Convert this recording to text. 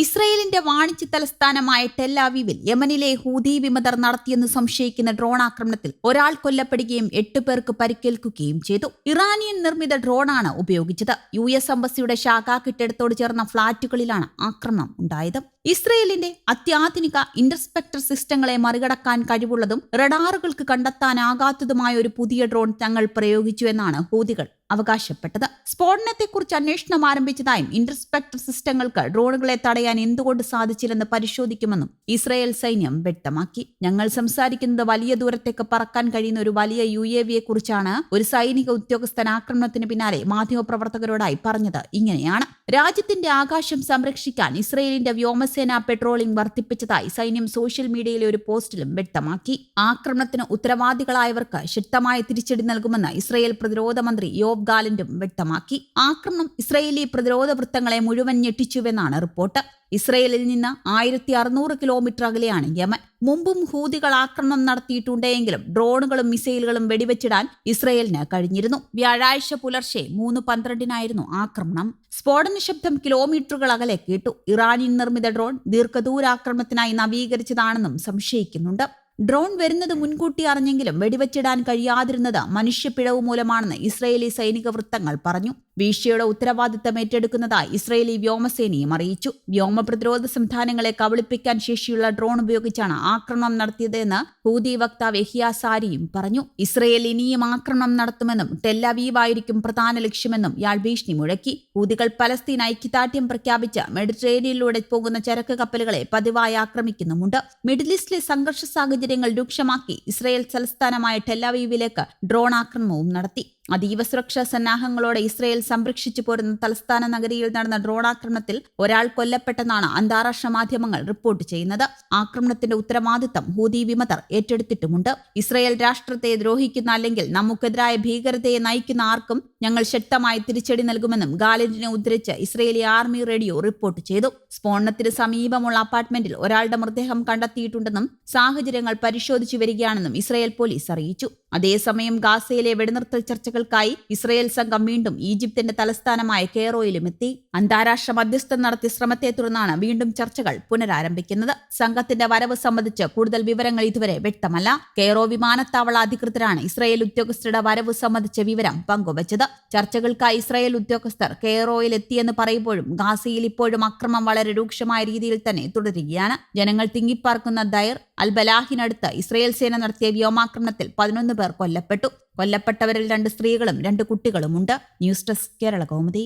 ഇസ്രയേലിന്റെ വാണിജ്യ തലസ്ഥാനമായ ടെല്ലാവീവിൽ യമനിലെ ഹൂതി വിമതർ നടത്തിയെന്ന് സംശയിക്കുന്ന ഡ്രോൺ ആക്രമണത്തിൽ ഒരാൾ കൊല്ലപ്പെടുകയും എട്ട് പേർക്ക് പരിക്കേൽക്കുകയും ചെയ്തു. ഇറാനിയൻ നിർമ്മിത ഡ്രോണാണ് ഉപയോഗിച്ചത്. യു എസ് എംബസിയുടെ ശാഖാ കെട്ടിടത്തോട് ചേർന്ന ഫ്ളാറ്റുകളിലാണ് ആക്രമണം ഉണ്ടായത്. ഇസ്രയേലിന്റെ അത്യാധുനിക ഇന്റർസ്പെക്ടർ സിസ്റ്റങ്ങളെ മറികടക്കാൻ കഴിവുള്ളതും റഡാറുകൾക്ക് കണ്ടെത്താനാകാത്തതുമായ ഒരു പുതിയ ഡ്രോൺ തങ്ങൾ പ്രയോഗിച്ചു എന്നാണ് ഹൂതികൾ അവകാശപ്പെട്ടത്. സ്ഫോടനത്തെക്കുറിച്ച് അന്വേഷണം ആരംഭിച്ചതായും ഇന്റർസ്പെക്ടർ സിസ്റ്റങ്ങൾക്ക് ഡ്രോണുകളെ തടയാൻ എന്തുകൊണ്ട് സാധിച്ചില്ലെന്ന് പരിശോധിക്കുമെന്നും ഇസ്രയേൽ സൈന്യം വ്യക്തമാക്കി. ഞങ്ങൾ സംസാരിക്കുന്നത് വലിയ ദൂരത്തേക്ക് പറക്കാൻ കഴിയുന്ന ഒരു വലിയ യു എ വിയെ കുറിച്ചാണ് ഒരു സൈനിക ഉദ്യോഗസ്ഥൻ ആക്രമണത്തിന് പിന്നാലെ മാധ്യമപ്രവർത്തകരോടായി പറഞ്ഞത് ഇങ്ങനെയാണ്. രാജ്യത്തിന്റെ ആകാശം സംരക്ഷിക്കാൻ ഇസ്രയേലിന്റെ വ്യോമസേന പെട്രോളിംഗ് വർദ്ധിപ്പിച്ചതായി സൈന്യം സോഷ്യൽ മീഡിയയിലെ ഒരു പോസ്റ്റിലും വ്യക്തമാക്കി. ആക്രമണത്തിന് ഉത്തരവാദികളായവർക്ക് ശക്തമായ തിരിച്ചടി നൽകുമെന്ന് ഇസ്രയേൽ പ്രതിരോധ മന്ത്രി യോബ് ഗാലന്റും വ്യക്തമാക്കി. ആക്രമണം ഇസ്രയേലി പ്രതിരോധ വൃത്തങ്ങളെ മുഴുവൻ ഞെട്ടിച്ചുവെന്നാണ് റിപ്പോർട്ട്. ഇസ്രയേലിൽ നിന്ന് ആയിരത്തി അറുന്നൂറ് കിലോമീറ്റർ അകലെയാണ് യമൻ. മുമ്പും ഹൂതികൾ ആക്രമണം നടത്തിയിട്ടുണ്ടെങ്കിലും ഡ്രോണുകളും മിസൈലുകളും വെടിവെച്ചിടാൻ ഇസ്രയേലിന് കഴിഞ്ഞിരുന്നു. വ്യാഴാഴ്ച പുലർച്ചെ മൂന്ന് പന്ത്രണ്ടിനായിരുന്നു ആക്രമണം. സ്ഫോടന ശബ്ദം കിലോമീറ്ററുകൾ അകലെ കേട്ടു. ഇറാനിയൻ നിർമ്മിത ഡ്രോൺ ദീർഘദൂരാക്രമണത്തിനായി നവീകരിച്ചതാണെന്നും സംശയിക്കുന്നുണ്ട്. ഡ്രോൺ വരുന്നത് മുൻകൂട്ടി അറിഞ്ഞെങ്കിലും വെടിവെച്ചിടാൻ കഴിയാതിരുന്നത് മനുഷ്യപ്പിഴവ് മൂലമാണെന്ന് ഇസ്രയേലി സൈനിക വൃത്തങ്ങൾ പറഞ്ഞു. വീഴ്ചയുടെ ഉത്തരവാദിത്തം ഏറ്റെടുക്കുന്നതായി ഇസ്രയേലി വ്യോമസേനയും അറിയിച്ചു. വ്യോമ പ്രതിരോധ സംവിധാനങ്ങളെ കബളിപ്പിക്കാൻ ശേഷിയുള്ള ഡ്രോൺ ഉപയോഗിച്ചാണ് ആക്രമണം നടത്തിയതെന്ന് ഹൂതി വക്താവ് എഹിയ സാരിയും പറഞ്ഞു. ഇസ്രയേൽ ഇനിയും ആക്രമണം നടത്തുമെന്നും ടെല്ലവീവായിരിക്കും പ്രധാന ലക്ഷ്യമെന്നും ഇയാൾ ഭീഷണി മുഴക്കി. ഹൂതികൾ പലസ്തീൻ ഐക്യദാർഢ്യം പ്രഖ്യാപിച്ച് മെഡിറ്ററേനിയനിലൂടെ പോകുന്ന ചരക്ക് കപ്പലുകളെ പതിവായി ആക്രമിക്കുന്നുമുണ്ട്. മിഡിൽ ഈസ്റ്റിലെ സംഘർഷ സാഹചര്യങ്ങൾ രൂക്ഷമാക്കി ഇസ്രയേൽ തലസ്ഥാനമായ ടെല്ലവീവിലേക്ക് ഡ്രോൺ ആക്രമണവും നടത്തി. അതീവ സുരക്ഷാ സന്നാഹങ്ങളോടെ ഇസ്രയേൽ സംരക്ഷിച്ചു പോരുന്ന തലസ്ഥാന നഗരിയിൽ നടന്ന ഡ്രോൺ ഡ്രോണാക്രമണത്തിൽ ഒരാൾ കൊല്ലപ്പെട്ടെന്നാണ് അന്താരാഷ്ട്ര മാധ്യമങ്ങൾ റിപ്പോർട്ട് ചെയ്യുന്നത്. ആക്രമണത്തിന്റെ ഉത്തരവാദിത്തം ഹൂതി വിമതർ ഏറ്റെടുത്തിട്ടുമുണ്ട്. ഇസ്രയേൽ രാഷ്ട്രത്തെ ദ്രോഹിക്കുന്ന അല്ലെങ്കിൽ നമുക്കെതിരായ ഭീകരതയെ നയിക്കുന്ന ആർക്കും ഞങ്ങൾ ശക്തമായി തിരിച്ചടി നൽകുമെന്നും ഗാലന്റിനെ ഉദ്ധരിച്ച് ഇസ്രയേലി ആർമി റേഡിയോ റിപ്പോർട്ട് ചെയ്തു. സ്ഫോടനത്തിന് സമീപമുള്ള അപ്പാർട്ട്മെന്റിൽ ഒരാളുടെ മൃതദേഹം കണ്ടെത്തിയിട്ടുണ്ടെന്നും സാഹചര്യങ്ങൾ പരിശോധിച്ചു വരികയാണെന്നും ഇസ്രയേൽ പോലീസ് അറിയിച്ചു. അതേസമയം ഗാസയിലെ വെടിനിർത്തൽ ചർച്ചകൾക്കായി ഇസ്രയേൽ സംഘം വീണ്ടും ഈജിപ്തിന്റെ തലസ്ഥാനമായ കെയറോയിലും എത്തി. അന്താരാഷ്ട്ര മധ്യസ്ഥൻ നടത്തിയ ശ്രമത്തെ തുടർന്നാണ് വീണ്ടും ചർച്ചകൾ പുനരാരംഭിക്കുന്നത്. സംഘത്തിന്റെ വരവ് സംബന്ധിച്ച് കൂടുതൽ വിവരങ്ങൾ ഇതുവരെ വ്യക്തമല്ല. കെയറോ വിമാനത്താവള അധികൃതരാണ് ഇസ്രയേൽ ഉദ്യോഗസ്ഥരുടെ വരവ് സംബന്ധിച്ച വിവരം പങ്കുവച്ചത്. ചർച്ചകൾക്കായി ഇസ്രായേൽ ഉദ്യോഗസ്ഥർ കെയറോയിൽ എത്തിയെന്ന് പറയുമ്പോഴും ഗാസയിൽ ഇപ്പോഴും അക്രമം വളരെ രൂക്ഷമായ രീതിയിൽ തന്നെ തുടരുകയാണ്. ജനങ്ങൾ തിങ്ങിപ്പാർക്കുന്ന ദയർ അൽ ബലാഹിനടുത്ത് ഇസ്രായേൽ സേന നടത്തിയ വ്യോമാക്രമണത്തിൽ പതിനൊന്ന് പേർ കൊല്ലപ്പെട്ടു. കൊല്ലപ്പെട്ടവരിൽ രണ്ട് സ്ത്രീകളും രണ്ട് കുട്ടികളുമുണ്ട്. News desk Kerala Kaumudi.